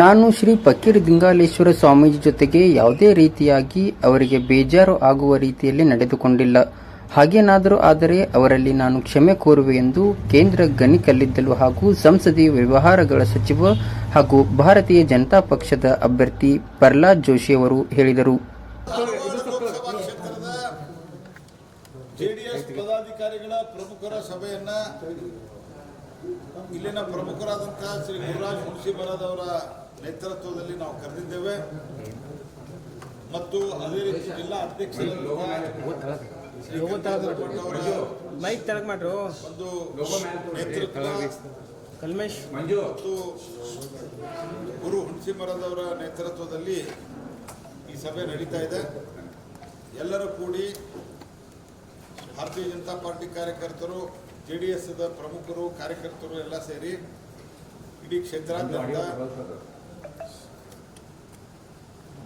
ನಾನು ಶ್ರೀ ಫಕೀರ್ ದಿಂಗಾಲೇಶ್ವರ ಸ್ವಾಮೀಜಿ ಜೊತೆಗೆ ಯಾವುದೇ ರೀತಿಯಾಗಿ ಅವರಿಗೆ ಬೇಜಾರು ಆಗುವ ರೀತಿಯಲ್ಲಿ ನಡೆದುಕೊಂಡಿಲ್ಲ. ಹಾಗೇನಾದರೂ ಆದರೆ ಅವರಲ್ಲಿ ನಾನು ಕ್ಷಮೆ ಕೋರುವೆ ಎಂದು ಕೇಂದ್ರ ಗಣಿ ಕಲ್ಲಿದ್ದಲು ಹಾಗೂ ಸಂಸದೀಯ ವ್ಯವಹಾರಗಳ ಸಚಿವ ಹಾಗೂ ಭಾರತೀಯ ಜನತಾ ಪಕ್ಷದ ಅಭ್ಯರ್ಥಿ ಪ್ರಹ್ಲಾದ್ ಜೋಶಿ ಅವರು ಹೇಳಿದರು. ಜೆಡಿಎಸ್ ಪದಾಧಿಕಾರಿಗಳ ಪ್ರಮುಖರ ಸಭೆಯನ್ನ ಇಲ್ಲಿನ ಪ್ರಮುಖರಾದಂತಹ ಶ್ರೀ ಗುರುರಾಜ್ ಮುನ್ಸಿಬಲದ್ ಅವರ ನೇತೃತ್ವದಲ್ಲಿ ನಾವು ಕರೆದಿದ್ದೇವೆ. ಮತ್ತು ಅದೇ ರೀತಿ ಜಿಲ್ಲಾ ಅಧ್ಯಕ್ಷ ಮೈಕ್ ತೆಳಗ್ ಮಾಡ್ರು. ಒಂದು ನೇತೃತ್ವ ಕಲ್ಮೇಶ್. ಮತ್ತು ಗುರು ಹುಣಸಿಮರದ ಅವರ ನೇತೃತ್ವದಲ್ಲಿ ಈ ಸಭೆ ನಡೀತಾ ಇದೆ. ಎಲ್ಲರೂ ಕೂಡಿ ಭಾರತೀಯ ಜನತಾ ಪಾರ್ಟಿ ಕಾರ್ಯಕರ್ತರು ಜೆ ಡಿ ಎಸ್ ಪ್ರಮುಖರು ಕಾರ್ಯಕರ್ತರು ಎಲ್ಲ ಸೇರಿ ಇಡೀ ಕ್ಷೇತ್ರಾದ್ಯಂತ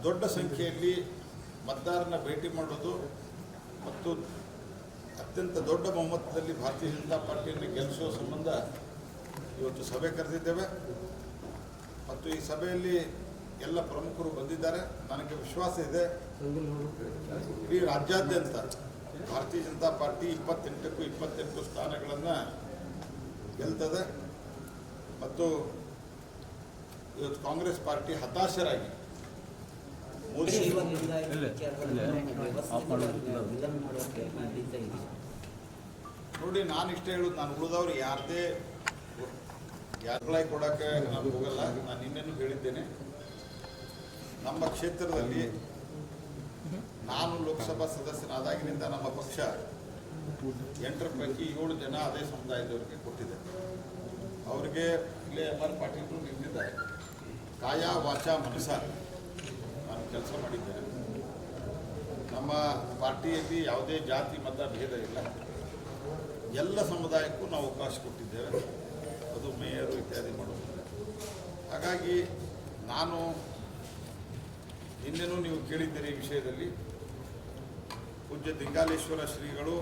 ದೊಡ್ಡ ಸಂಖ್ಯೆಯಲ್ಲಿ ಮತದಾರನ ಭೇಟಿ ಮಾಡೋದು ಮತ್ತು ಅತ್ಯಂತ ದೊಡ್ಡ ಬಹುಮತದಲ್ಲಿ ಭಾರತೀಯ ಜನತಾ ಪಾರ್ಟಿಯನ್ನು ಗೆಲ್ಲಿಸುವ ಸಂಬಂಧ ಇವತ್ತು ಸಭೆ ಕರೆದಿದ್ದೇವೆ. ಮತ್ತು ಈ ಸಭೆಯಲ್ಲಿ ಎಲ್ಲ ಪ್ರಮುಖರು ಬಂದಿದ್ದಾರೆ. ನನಗೆ ವಿಶ್ವಾಸ ಇದೆ. ಇಡೀ ರಾಜ್ಯಾದ್ಯಂತ ಭಾರತೀಯ ಜನತಾ ಪಾರ್ಟಿ ಇಪ್ಪತ್ತೆಂಟಕ್ಕೂ ಇಪ್ಪತ್ತೆಂಟು ಸ್ಥಾನಗಳನ್ನು ಗೆಲ್ತದೆ. ಮತ್ತು ಇವತ್ತು ಕಾಂಗ್ರೆಸ್ ಪಾರ್ಟಿ ಹತಾಶರಾಗಿ ನೋಡಿ, ನಾನು ಇಷ್ಟ ಹೇಳೋದು ನಾನು ಉಳಿದವ್ರು ಯಾರದೇ ಯಾರುಗಳಾಗಿ ಕೊಡೋಕ್ಕೆ ನಾನು ಹೋಗಲ್ಲ. ನಾನು ನಿನ್ನೆನೂ ಹೇಳಿದ್ದೇನೆ. ನಮ್ಮ ಕ್ಷೇತ್ರದಲ್ಲಿ ನಾನು ಲೋಕಸಭಾ ಸದಸ್ಯನಾದಾಗಿನಿಂದ ನಮ್ಮ ಪಕ್ಷ ಎಂಟರ ಪೈಕಿ ಏಳು ಜನ ಅದೇ ಸಮುದಾಯದವರಿಗೆ ಕೊಟ್ಟಿದೆ. ಅವರಿಗೆ ಇಲ್ಲೇ ಎಂ ಆರ್ ಪಾಟೀಲ್ರು ನಿಂತಿದ್ದಾರೆ ಕಾಯ ವಾಚ ಮನಸ. ನಾನು ಕೆಲಸ ಮಾಡಿದ್ದೇನೆ ನಮ್ಮ ಪಾರ್ಟಿಯಲ್ಲಿ ಯಾವುದೇ ಜಾತಿ, ಮತ, ಭೇದ ಇಲ್ಲ. ಎಲ್ಲ ಸಮುದಾಯಕ್ಕೂ ನಾವು ಅವಕಾಶ ಕೊಟ್ಟಿದ್ದೇವೆ. ಅದು ಮೇಯರು ಇತ್ಯಾದಿ ಮಾಡುವುದಿಲ್ಲ ಹಾಗಾಗಿ ನಾನು ನಿನ್ನೆನೂ ನೀವು ಕೇಳಿದ್ದೀರಿ ಈ ವಿಷಯದಲ್ಲಿ. ಪೂಜ್ಯ ದಿಂಗಾಲೇಶ್ವರ ಶ್ರೀಗಳು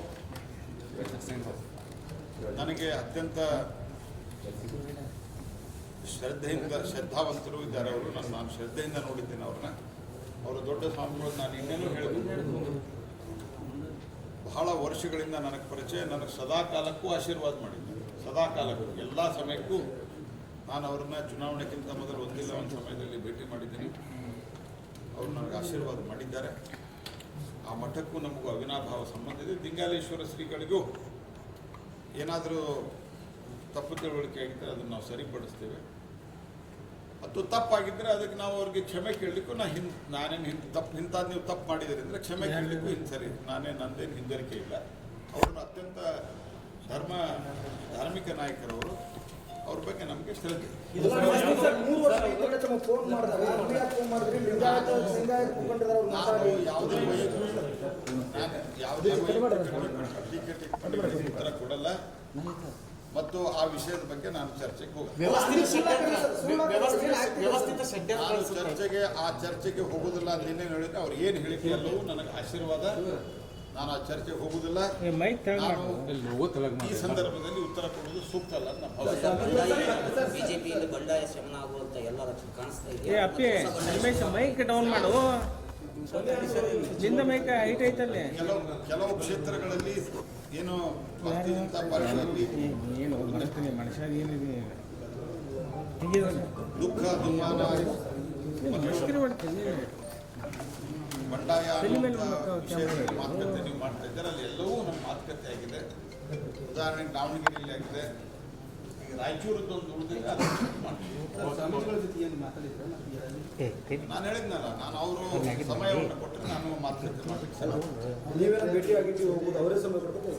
ನನಗೆ ಅತ್ಯಂತ ಶ್ರದ್ಧೆಯಿಂದ, ಶ್ರದ್ಧಾವಂತರು ಇದ್ದಾರೆ ಅವರು. ನಾನು ನಾನು ಶ್ರದ್ಧೆಯಿಂದ ನೋಡಿದ್ದೇನೆ ಅವ್ರನ್ನ. ಅವರು ದೊಡ್ಡ ಸ್ವಾಮಿಗಳು ನಾನು ಇನ್ನೇನು ಹೇಳಿದ್ರು ಬಹಳ ವರ್ಷಗಳಿಂದ ನನಗೆ ಪರಿಚಯ, ನನಗೆ ಸದಾ ಕಾಲಕ್ಕೂ ಆಶೀರ್ವಾದ ಮಾಡಿದ್ದಾರೆ. ಸದಾ ಕಾಲಕ್ಕೂ ಎಲ್ಲ ಸಮಯಕ್ಕೂ ನಾನು ಅವ್ರನ್ನ ಚುನಾವಣೆಗಿಂತ ಮೊದಲು ಒಂದಿಲ್ಲ, ಒಂದು ಸಮಯದಲ್ಲಿ ಭೇಟಿ ಮಾಡಿದ್ದೀನಿ. ಅವರು ನನಗೆ ಆಶೀರ್ವಾದ ಮಾಡಿದ್ದಾರೆ. ಆ ಮಠಕ್ಕೂ ನಮಗೂ ಅವಿನಾಭಾವ ಸಂಬಂಧ ಇದೆ. ದಿಂಗಾಲೇಶ್ವರ ಶ್ರೀಗಳಿಗೂ ಏನಾದರೂ ತಪ್ಪು ತಿಳುವಳಿಕೆ ಆಗಿದ್ದರೆ ಅದನ್ನು ನಾವು ಸರಿಪಡಿಸ್ತೇವೆ. ಮತ್ತು ತಪ್ಪಾಗಿದ್ದರೆ ಅದಕ್ಕೆ ನಾವು ಅವ್ರಿಗೆ ಕ್ಷಮೆ ಕೇಳಲಿಕ್ಕೂ ನಾ ಹಿಂದ್ ನಾನೇನು ಹಿಂದೆ ತಪ್ಪು ಇಂಥದ್ದು ನೀವು ತಪ್ಪು ಮಾಡಿದಿರಿ ಅಂದರೆ ಕ್ಷಮೆ ಕೇಳಲಿಕ್ಕೂ ಹಿಂದೆ ಸರಿ. ನಾನೇ ನಂದೇನು ಹಿಂಜರಿಕೆ ಇಲ್ಲ. ಅವ್ರನ್ನ ಅತ್ಯಂತ ಧರ್ಮ ಧಾರ್ಮಿಕ ನಾಯಕರವರು ಅವ್ರ ಬಗ್ಗೆ ನಮಗೆ ಶ್ರದ್ಧೆ. ನಾನು ಯಾವುದೇ ಯಾವುದೇ ವೈಯಕ್ತಿಕ ಟೀಕೆ ಉತ್ತರ ಕೊಡಲ್ಲ. ಮತ್ತು ಆ ವಿಷಯದ ಬಗ್ಗೆ ನಾನು ಚರ್ಚೆಗೆ ಹೋಗ್ತೀನಿ ವ್ಯವಸ್ಥಿತ ನಾನು ಚರ್ಚೆಗೆ ಆ ಚರ್ಚೆಗೆ ಹೋಗುದಿಲ್ಲ ಅಂತ ಏನೇನು ಹೇಳಿದ್ರೆ ಅವ್ರು ಏನು ಹೇಳಿಕೆ ಎಲ್ಲವೂ ನನಗೆ ಆಶೀರ್ವಾದ. ನಾನು ಆ ಚರ್ಚೆಗೆ ಹೋಗುದಿಲ್ಲ ಈ ಸಂದರ್ಭದಲ್ಲಿ ಉತ್ತರ ಕೊಡುವುದು ಸೂಕ್ತ ಅಲ್ಲ ಬಿಜೆಪಿ. ಬಿಜೆಪಿಯಿಂದ ಬಂಡಾಯ ಶಮನ ಆಗುವಂತ ಎಲ್ಲ ಲಕ್ಷಣ ಕಾಣಿಸ್ತಾ ಇದೆ ಮೈಕ್ ಡೌನ್ ಮಾಡು. ಕೆಲವು ಕೆಲವು ಕ್ಷೇತ್ರಗಳಲ್ಲಿ ಏನು ಭಾರತೀಯ ಜನತಾ ಪಾರ್ಟಿಯಲ್ಲಿ ಏನು ಮನುಷ್ಯ ಮನುಷ್ಯ ಏನಿದೆ ದುಃಖ ದುಮ್ಮಾನ ಬಂಡಾಯ ವಿಷಯದಲ್ಲಿ ಮಾತುಕತೆ ನೀವು ಮಾಡ್ತಾ ಇದ್ದಾರೆ? ಅಲ್ಲಿ ಎಲ್ಲವೂ ನಮ್ಮ ಮಾತುಕತೆ ಆಗಿದೆ. ಉದಾಹರಣೆಗೆ ದಾವಣಗೆರೆಯಲ್ಲಿ ಆಗಿದೆ. ರಾಯಚೂರದ್ದೊಂದು ಉಳಿದಿದೆ ಅದನ್ನು ಮಾಡ್ತೀವಿ. ನಾನು ಹೇಳಿದ್ನಲ್ಲ ನಾನು ಅವರು ಸಮಯವನ್ನು ಕೊಟ್ಟರೆ ನಾನು ಮಾತುಕತೆ ಭೇಟಿ ಆಗಿದ್ದೀವಿ ಹೋಗುದು ಅವರೇ ಸಮಯ ಕೊಡ್ಬೇಕು